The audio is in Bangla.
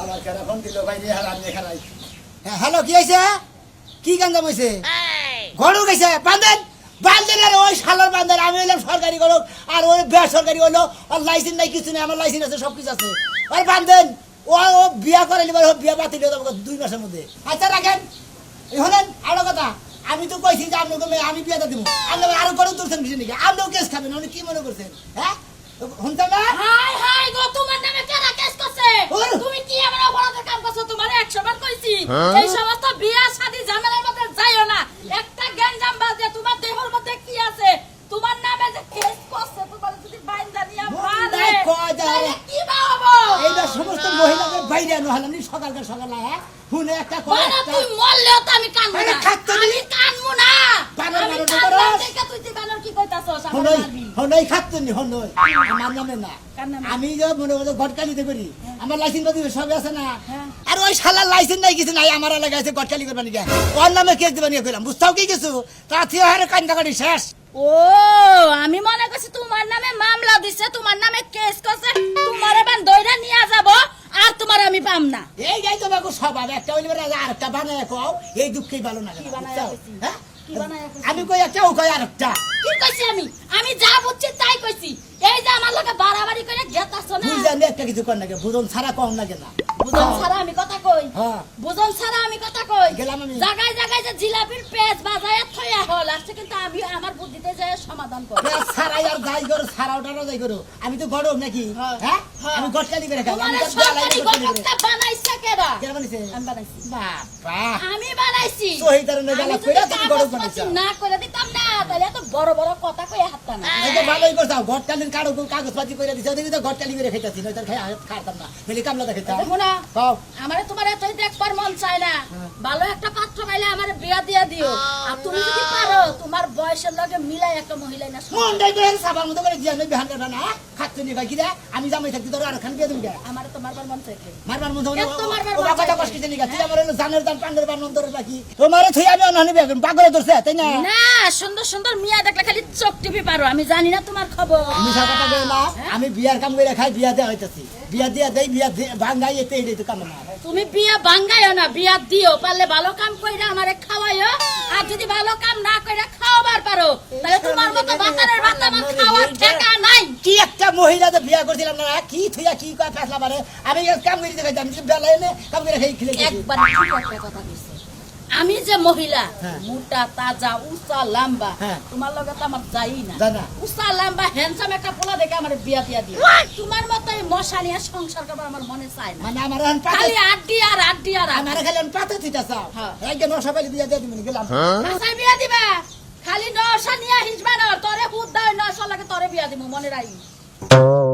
আমার কেনা ফোন দিল? ভাই নিয়ে হারাম নিয়ে হ্যাঁ, হ্যালো কি হয়েছে? কি গাঞ্জাম হয়েছে গরু গেছে বান্ধেন বান্ধেন আর ওই শালার বান্ধেন আমি হইলাম সরকারি আর ওই বেসরকারি হলো। আর লাইসেন্স নাই কিছু নেই আমার লাইসেন্স আছে সব কিছু আছে। আর বান্ধেন ও ও বিয়া করে নিবার ও বিয়া বাতিল হয়ে যাবে দুই মাসের মধ্যে। আচ্ছা রাখেন। শোনেন আরও কথা। আমি তো কইছি যে আপনাকে মেয়ে আমি বিয়াটা দিব। আপনি আরও গরু তুলছেন কিছু নাকি? আপনিও কেস খাবেন আপনি কি মনে করছেন? হ্যাঁ? শুনছেন না? হাই হাই গো তোমার নামে কারা কেস করছে ওর। তুমি কি এমন অপরাধের কাম করছ তোমার 100 বার কইছি এই সমস্ত বিয়া শাদী ঝামেলার মধ্যে যাইও না একটা গ্যাঞ্জাম বাজে তোমার দেহের মধ্যে কি আছে তোমার নামে যে কেস করছে তোমার যদি বাইন্দা নিয়া মন্দায় মারে কয় যায়। তাহলে কি বা হব এইটা সমস্ত মহিলাকে বাইরে আনো হলাম সকালকার সকালে হ্যাঁ? শুনে একটা করে তুই মরলেও তো আমি কানবো না। আমি কানবো না। বানর কানলাম বানর। দেখে তুই যে বানর কি কইতাছস হনই হনই খাচ্ছেন হনই। আমার নামে না। আমি যে মনে করো গটকালিতে করি আমার লাইসেন্স পাতি সব আছে না। হ্যাঁ। আর ওই শালার লাইসেন্স নাই কিছু নাই আমার এলাকায় আছে গটকালি করবা নিয়ে ওর নামে কেস দিবা নিয়ে কইলাম। বুঝতাও কি কিছু? তা থিও হারে কান্দা কাটি শেষ। ও আমি মনে করছি তোমার নামে মামলা দিছে তোমার নামে কেস করছে পাম না। এই যাই তোমাকে স্বভাব একটা হইলে আর একটা বানায় কও এই দুঃখেই ভালো কি না? হ্যাঁ? আমি কই একটা ও কই আরেকটা। কি কইছি আমি? আমি যা বুঝছি তাই কইছি। এই যে আমার লগে বাড়াবাড়ি করে গেতাছ না? একটা কিছু কর নাকি বুঝন ছাড়া কম লাগে না বুঝন ছাড়া আমি কথা কই। হ্যাঁ। বুঝন ছাড়া আমি কথা কই। গেলাম আমি। জায়গায় জায়গায় যে জিলাপির পেজ বাজায় থইয়া হল কিন্তু আমি আমার বুদ্ধিতে সমাধান করি না সারাই আর যাই করো ছাড়াও টাড়াও যাই করো। আমি তো গরম নাকি? হ্যাঁ, হ্যাঁ? হ্যাঁ। আমি গটকালি করে খাই আমি সরকারি বানাইছে কেডা কে বানাইছে? আমি বানাইছি। বাবা। আমি বানাইছি। তো এই কারণে কইরা তুমি গড়ম বানাইছো। না করে দিতাম না তাহলে এত বড় বড় কথা কই হাতটা না এই তো ভালোই করছ গটকালির কাগজ কাগজপাতি করে দিছে দেখি তো গটকালি করে খাইতাছি নয়তো খাই খাইতাম না। বলি কামলা দেখাইতাম দেখো না কও আমারে তোমার এতই দেখবার মন চায় না। হ্যাঁ। ভালো একটা পাত্র পাইলে আমার বিয়া দিয়া দিও। আর তুমি যদি পারো তোমার বয়সের লগে মিলাই একটা মহিলা না মন দেই তো সাবার মতো করে দিয়া নই বিহান না খাচ্ছ নি ভাই কিরা আমি জামাই থাকতে তোর আর খান দিবি আমার তো মারবার মন চাইছে। মারবার মন কথা কষ্ট দিনি গা। তুই আমার হলো জানের দান পান্ডের বান মন্তর বাকি তোমারে থুই আমি অনানি বেগুন পাগলে ধরছে তাই না? না সুন্দর সুন্দর মিয়া দেখলে খালি চোখ টিপি পারো। আমি জানি না তোমার খবর। কথা কই না আমি বিয়ার কাম করে খাই বিয়া দেয়া হইতাছি। বিয়া দিয়া দেই বিয়া ভাঙ্গাই এতে এটাই তো কাম না তুমি বিয়া ভাঙ্গাইও না বিয়া দিও। পারলে ভালো কাম কইরা আমারে খাওয়াইও। আর যদি ভালো কাম না কইরা খাওয়াবার পারো তাহলে তোমার মতো বাতারের বাতা আমার খাওয়ার ঠেকা নাই কি একটা মহিলা তো বিয়া করছিলাম না কি থুইয়া কি কয় ফেসলা মারে? আমি কাম করে দিতে আমি বেলা এনে কাম করে খাই খেলে একবার কথা কইছে। আমি যে মহিলা হ্যাঁ। মোটা তাজা উঁচা লম্বা হ্যাঁ। তোমার লগে তো আমার যাই না। উঁচা লম্বা হ্যান্ডসাম একটা পোলা দেখে আমার বিয়া দিয়া দিও তোমার মতো এই মশা নিয়ে সংসার করবার আমার মনে চায় না। মানে আমার খালি আড্ডি আর আড্ডি আর আমার খালি পাতে থুইতা চাও। হ্যাঁ। একজন নশা পাইলে বিয়া দিয়ে দিবি গেলাম। আসাই বিয়া দিবা? খালি নশা নিয়ে হিসবা না তোরে হুদ দাও নশা লাগে তোরে বিয়া দিব মনে রাখি Oh.